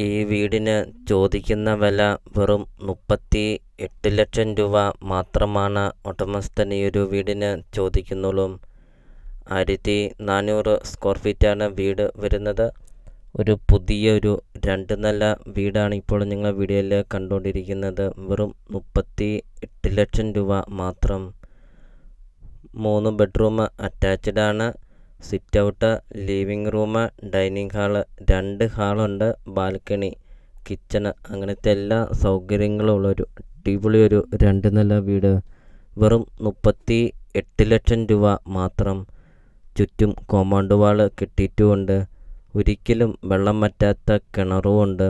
ഈ വീടിന് ചോദിക്കുന്ന വില വെറും മുപ്പത്തി എട്ട് ലക്ഷം രൂപ മാത്രമാണ് ഉടമസ്ഥൻ ഈ ഒരു വീടിന് ചോദിക്കുന്നുള്ളൂ. ആയിരത്തി നാനൂറ് സ്ക്വയർ ഫീറ്റാണ് വീട് വരുന്നത്. ഒരു പുതിയ ഒരു രണ്ട് നില വീടാണ് ഇപ്പോൾ നിങ്ങൾ വീഡിയോയിൽ കണ്ടുകൊണ്ടിരിക്കുന്നത്. വെറും മുപ്പത്തി എട്ട് ലക്ഷം രൂപ മാത്രം. മൂന്ന് ബെഡ്റൂം അറ്റാച്ച്ഡ് ആണ്. Sit out living room dining hall രണ്ട് ഹാളുണ്ട് ബാൽക്കണി കിച്ചണ്. അങ്ങനത്തെ എല്ലാ സൗകര്യങ്ങളും ഉള്ളൊരു അടിപൊളി ഒരു രണ്ട് നില വീട്. വെറും മുപ്പത്തി എട്ട് ലക്ഷം രൂപ മാത്രം ചുറ്റും കോമ്പൗണ്ട് വാൾ കെട്ടിയിട്ടുമുണ്ട്. ഒരിക്കലും വെള്ളം വറ്റാത്ത കിണറുമുണ്ട്.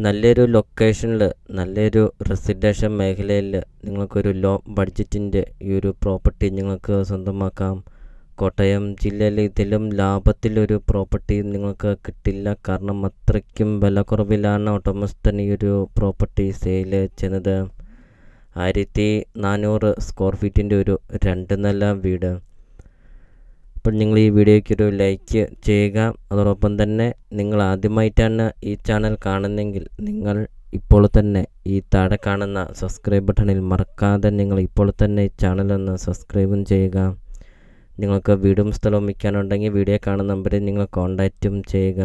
നല്ലൊരു ലൊക്കേഷനിൽ നല്ലൊരു റെസിഡൻഷ്യൽ മേഖലയിൽ നിങ്ങൾക്കൊരു ലോ ബഡ്ജറ്റിന്റെ ഈ ഒരു പ്രോപ്പർട്ടി നിങ്ങൾക്ക് സ്വന്തമാക്കാം. കോട്ടയം ജില്ലയിൽ ഇതിലും ലാഭത്തിലൊരു പ്രോപ്പർട്ടി നിങ്ങൾക്ക് കിട്ടില്ല. കാരണം അത്രയ്ക്കും വില കുറവിലാണ് ഉടമസ്ഥൻ ഈ ഒരു പ്രോപ്പർട്ടി സെയിൽ ചെയ്യുന്നത്. ആയിരത്തി നാനൂറ് സ്ക്വയർ ഫീറ്റിന്റെ ഒരു രണ്ട് നില വീട്. അപ്പോൾ നിങ്ങൾ ഈ വീഡിയോയ്ക്ക് ഒരു ലൈക്ക് ചെയ്യുക. അതോടൊപ്പം തന്നെ നിങ്ങൾ ആദ്യമായിട്ടാണ് ഈ ചാനൽ കാണുന്നതെങ്കിൽ നിങ്ങൾ ഇപ്പോൾ തന്നെ ഈ താഴെ കാണുന്ന സബ്സ്ക്രൈബ് ബട്ടണിൽ മറക്കാതെ നിങ്ങൾ ഇപ്പോൾ തന്നെ ഈ ചാനൽ ഒന്ന് സബ്സ്ക്രൈബും ചെയ്യുക. നിങ്ങൾക്ക് വീടും സ്ഥലവും വിൽക്കാനുണ്ടെങ്കിൽ വീഡിയോ കാണുന്ന നമ്പറിൽ നിങ്ങൾ കോൺടാക്റ്റും ചെയ്യുക.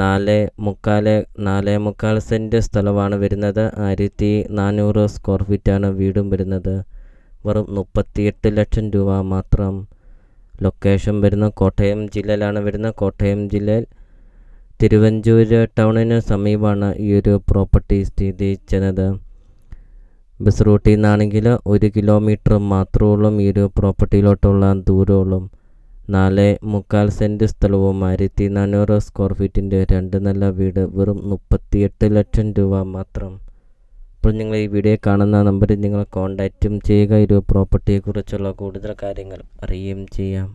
നാല് മുക്കാൽ നാല് മുക്കാൽ സെന്റ് സ്ഥലമാണ് വരുന്നത്. ആയിരത്തി നാനൂറ് സ്ക്വയർ ഫീറ്റാണ് വീടും വരുന്നത്. വെറും മുപ്പത്തിയെട്ട് ലക്ഷം രൂപ മാത്രം ലൊക്കേഷൻ വരുന്ന. കോട്ടയം ജില്ലയിലാണ് വരുന്നത്. കോട്ടയം ജില്ലയിൽ തിരുവഞ്ചൂർ ടൗണിന് സമീപമാണ് ഈ ഒരു പ്രോപ്പർട്ടി സ്ഥിതി ചെയ്യുന്നത്. ബസ് റൂട്ടിൽ നിന്നാണെങ്കിൽ ഒരു കിലോമീറ്റർ മാത്രമുള്ളൂ ഈ ഒരു പ്രോപ്പർട്ടിയിലോട്ടുള്ള ദൂരമുള്ളൂ നാല് മുക്കാൽ സെന്റ് സ്ഥലവും ആയിരത്തി നാനൂറ് സ്ക്വയർ ഫീറ്റിന്റെ രണ്ട് നല്ല വീട് വെറും മുപ്പത്തിയെട്ട് ലക്ഷം രൂപ മാത്രം. അപ്പോൾ നിങ്ങൾ ഈ വീഡിയോ കാണുന്ന നമ്പറിൽ നിങ്ങൾ കോൺടാക്റ്റും ചെയ്യുക. ഈ ഒരു പ്രോപ്പർട്ടിയെക്കുറിച്ചുള്ള കൂടുതൽ കാര്യങ്ങൾ അറിയുകയും ചെയ്യാം.